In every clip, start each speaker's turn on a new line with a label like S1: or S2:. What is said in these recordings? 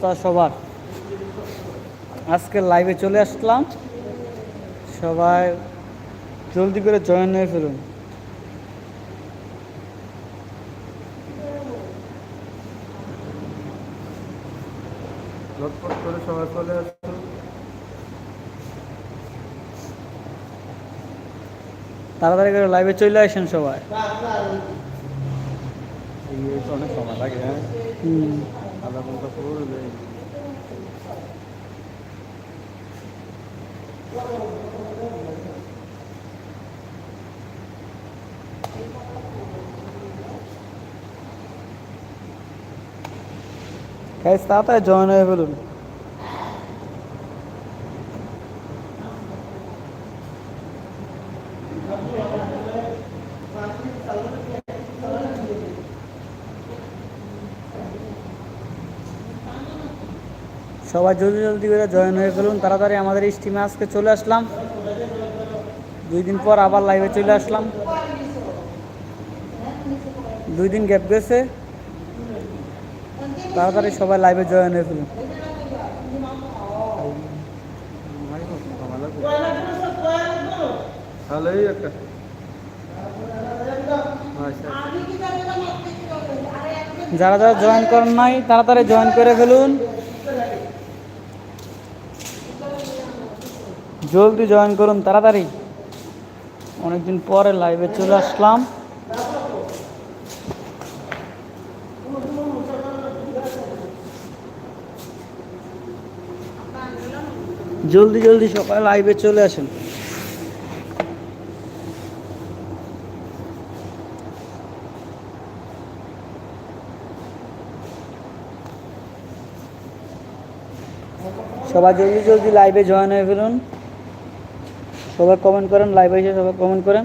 S1: অবস্থা সবার। আজকে লাইভে চলে আসলাম। সবাই জলদি করে জয়েন হয়ে ফেলুন।
S2: করে সবাই চলে আসুন।
S1: তাড়াতাড়ি করে লাইভে চলে আসেন সবাই।
S2: অনেক সময় লাগে হ্যাঁ? আধা ঘণ্টা পুরো
S1: গাইস তাড়াতাড়ি জয়েন হয়ে ফেলুন। সবাই জলদি জলদি করে জয়েন হয়ে ফেলুন তাড়াতাড়ি আমাদের স্টিমে আজকে চলে আসলাম। দুই দিন পর আবার লাইভে চলে আসলাম। দুই দিন গ্যাপ গেছে। তাড়াতাড়ি সবাই লাইভে জয়েন হয়ে ফেলুন।
S2: একটা। আচ্ছা
S1: যারা যারা জয়েন করেন নাই তাড়াতাড়ি জয়েন করে ফেলুন। জলদি জয়েন করুন তাড়াতাড়ি। অনেকদিন পরে লাইভে চলে আসলাম। জলদি জলদি সকাল লাইভে চলে আসেন। সবাই জলদি জলদি লাইভে জয়েন হয়ে ফেলুন। সবাই কমেন্ট করেন লাইভ এসে সবাই কমেন্ট করেন।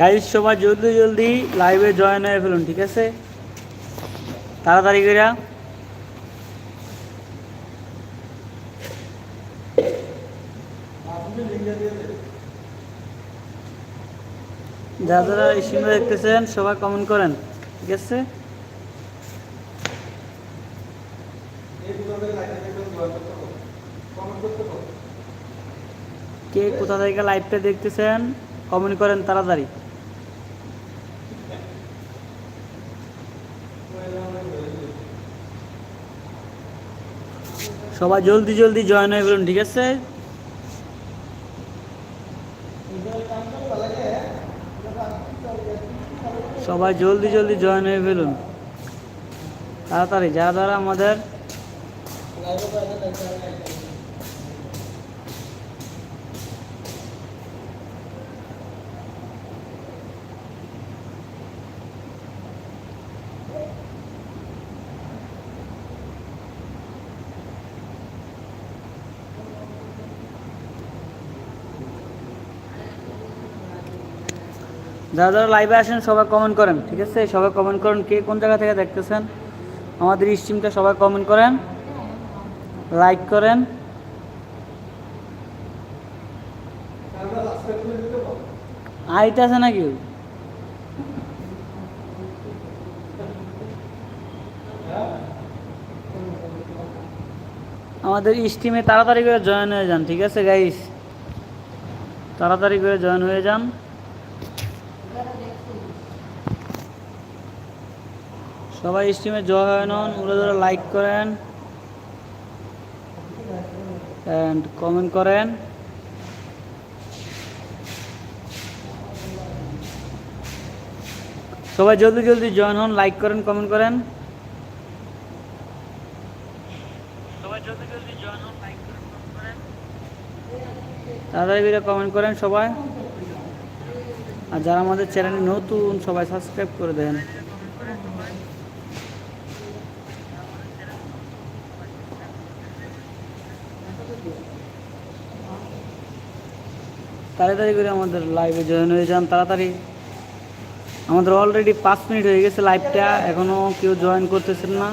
S1: গাইস সবাই জলদি জলদি লাইভে জয়েন হয়ে ফেলুন, ঠিক আছে? তাড়াতাড়ি করে যারা যারা স্ক্রিনে দেখতেছেন, সবাই কমেন্ট করেন, ঠিক আছে? কে কোথা থেকে লাইভটা দেখতেছেন কমেন্ট করেন তাড়াতাড়ি। সবাই জলদি জলদি জয়েন হয়ে ফেলুন ঠিক আছে? সবাই জলদি জলদি জয়েন হয়ে ফেলুন। তাড়াতাড়ি, যারা যারা আমাদের যারা যারা লাইভে আসেন, সবাই কমেন্ট করেন, ঠিক আছে? সবাই কমেন্ট করেন কে কোন জায়গা থেকে দেখতেছেন। আমাদের স্ট্রিমটা সবাই কমেন্ট করেন লাইক করেন। আইতে আছে নাকি? আমাদের স্টিমে তাড়াতাড়ি করে জয়েন হয়ে যান, ঠিক আছে গাইস তাড়াতাড়ি করে জয়েন হয়ে যান। সবাই স্ট্রিমে জয় জয়েন হন উড়ে ধরে লাইক করেন। অ্যান্ড কমেন্ট করেন। সবাই জলদি জলদি জয়েন হন লাইক করেন কমেন্ট করেন। তাড়াতাড়ি করে কমেন্ট করেন সবাই। আর যারা আমাদের চ্যানেলে নতুন, সবাই সাবস্ক্রাইব করে দেন। তাড়াতাড়ি করে আমাদের লাইভে জয়েন হয়ে যান, তাড়াতাড়ি। আমাদের অলরেডি পাঁচ মিনিট হয়ে গেছে লাইভটা এখনও কেউ জয়েন করতেছেন না।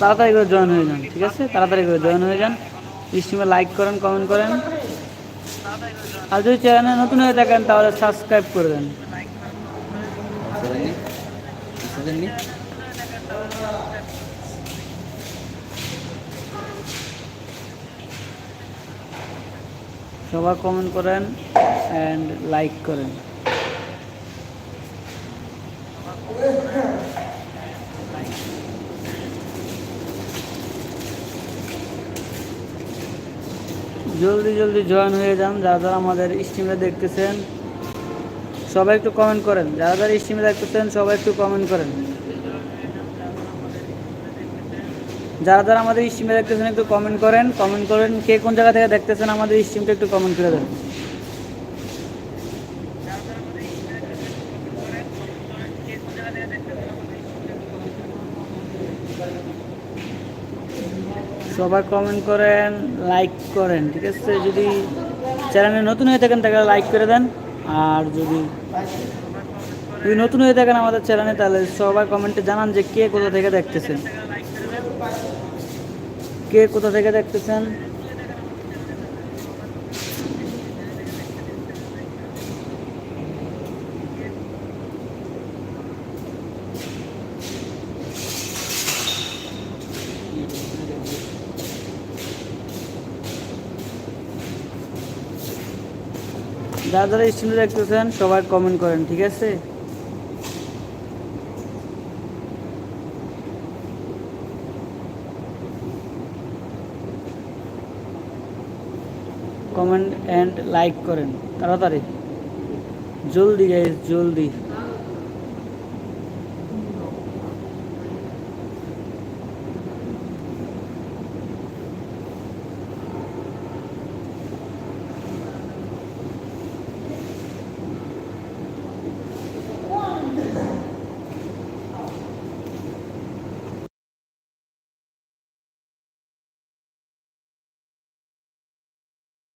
S1: তাড়াতাড়ি করে জয়েন হয়ে যান, ঠিক আছে? তাড়াতাড়ি করে জয়েন হয়ে যান। স্ট্রিমে লাইক করেন কমেন্ট করেন। আর যদি চ্যানেলে নতুন হয়ে থাকেন, তাহলে সাবস্ক্রাইব করে দেন। সবাই কমেন্ট করেন অ্যান্ড লাইক করেন। জলদি জলদি জয়েন হয়ে যান, যারা যারা আমাদের স্ট্রিমে দেখতেছেন। সবাই একটু কমেন্ট করেন। যারা যারা স্ট্রিমে দেখতেছেন, সবাই একটু কমেন্ট করেন। যারা যারা আমাদের স্ট্রিমে দেখতেছেন একটু কমেন্ট করেন কমেন্ট করেন কে কোন জায়গা থেকে দেখতেছেন আমাদের স্ট্রিমটা একটু কমেন্ট করে দেন। সবাই কমেন্ট করেন লাইক করেন, ঠিক আছে? যদি চ্যানেলে নতুন হয়ে থাকেন তাহলে লাইক করে দেন, আর যদি যদি নতুন হয়ে থাকেন আমাদের চ্যানেলে তাহলে সবাই কমেন্টে জানান যে কে কোথা থেকে দেখতেছেন। কে কোথা থেকে দেখতেছেন? যারা যারা স্ট্রিমে দেখতেছেন সবাই কমেন্ট করেন ঠিক আছে? কমেন্ট অ্যান্ড লাইক করেন তাড়াতাড়ি। জলদি গাইজ জলদি।